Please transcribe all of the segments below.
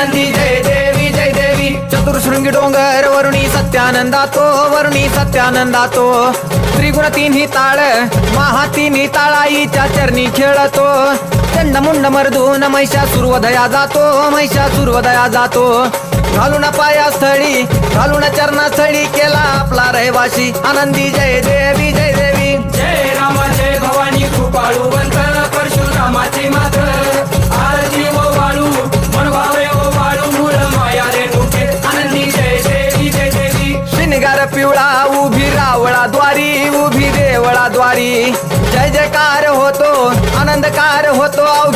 आनंदी जय देवी जय देवी. चतुर्शृंगी डोंगर वरुणी सत्यानंदातो वरुणी सत्यानंदातो. त्रिगुण तिन्ही ताळ महा तिन्ही ताळाईच्या चरणी खेळतो. चंड मुंड मर्दून महिषा सुर्वदया जातो महिषा सुर्वदया जातो. घालून पायास्थळी घालून चरणास्थळी केला आपला रहिवाशी आनंदी जय देवी जय देवी. जय राम जय भवानी कृपाळूवंत परशुरामाची मात्र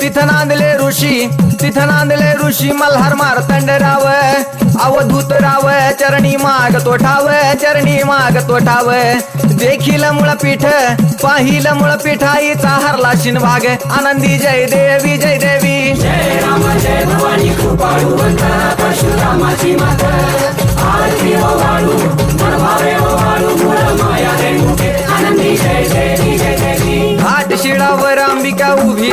तिथं नांदले ऋषी तिथं नांदले ऋषी मल्हार मारतंड राव अवधूत राव चरणी माग तो ठाव चरणी माग तो ठाव देखील मुळपीठ पाहिलं मुळ आईचा हरला शिनभाग आनंदी जय देवी जय देवी. जय जय भवानी परशुरामाची आरती वाळू वाळू मूळ माया आनंदी जय जय.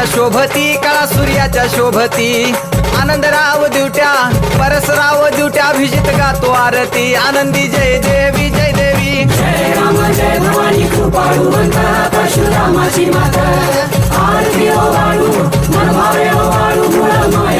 सूर्याच्या शोभती कळा सूर्याच्या शोभती. आनंदराव दिवट्या परसराव दिवट्या अभिजित गातो आरती. आनंदी जय देवी जय देवी. जय राम जय भवानी परशुरामाची आरती ओ वाळू ओ वाळू माया.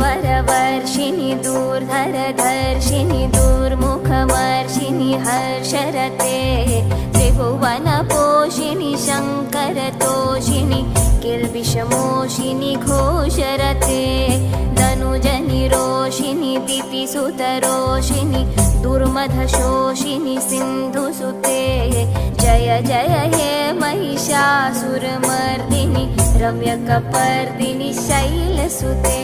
वरवर्षिणि दूर्धरधर्षिणि दूर्मुखमर्षिणि हर्षरते त्रिभुवनपोषिणि शङ्करतोषिणि किल्बिषमोषिणि घोषरते धनुजनि रोषिणि दुर्मधशोषिणि सिन्धुसुते जय जय हे महिषासुरमर्दिनि रम्यकपर्दिनि शैलसुते।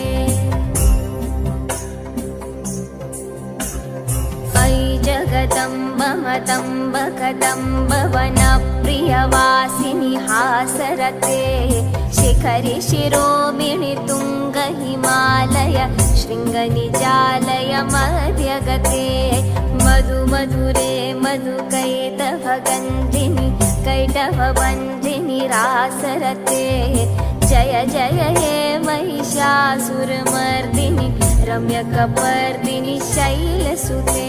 मतम्ब कदम्ब वनप्रियवासिनि हासरते। शिखरि शिरोमिणि तुङ्ग हिमालय शृङ्गनिजालय मध्यगते। मधु मधुरे मधुकैटभगन्धिनि कैटभबन्धिनि रासरते। जय जय हे महिषासुरमर्दिनि रम्यकपर्दिनि शैलसुते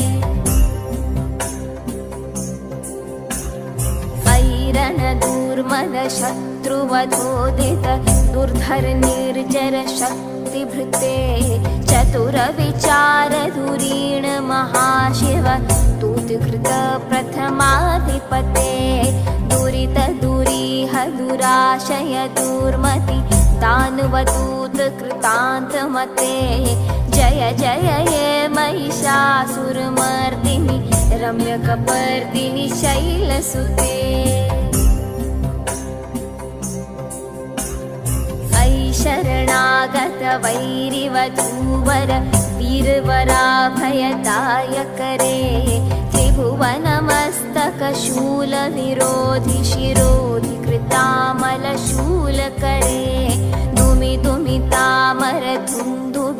शत्रुवधोदित दुर्धर निर्जर शक्तिभृते चतुरविचार धुरीण महाशिव दूतकृत प्रथमाधिपते दुरित दुरीह दुराशय दुर्मति दानवदूत कृतान्तमते। जय जय हे महिषासुरमर्दिनि रम्यकपर्दिनि शैलसुते शरणागतवैरिवधूवर विर्वराभयताय करे त्रिभुवनमस्तकशूलनिरोधिशिरोधि कृतामलशूलकरे धुमि धुमि तामरधुधुमि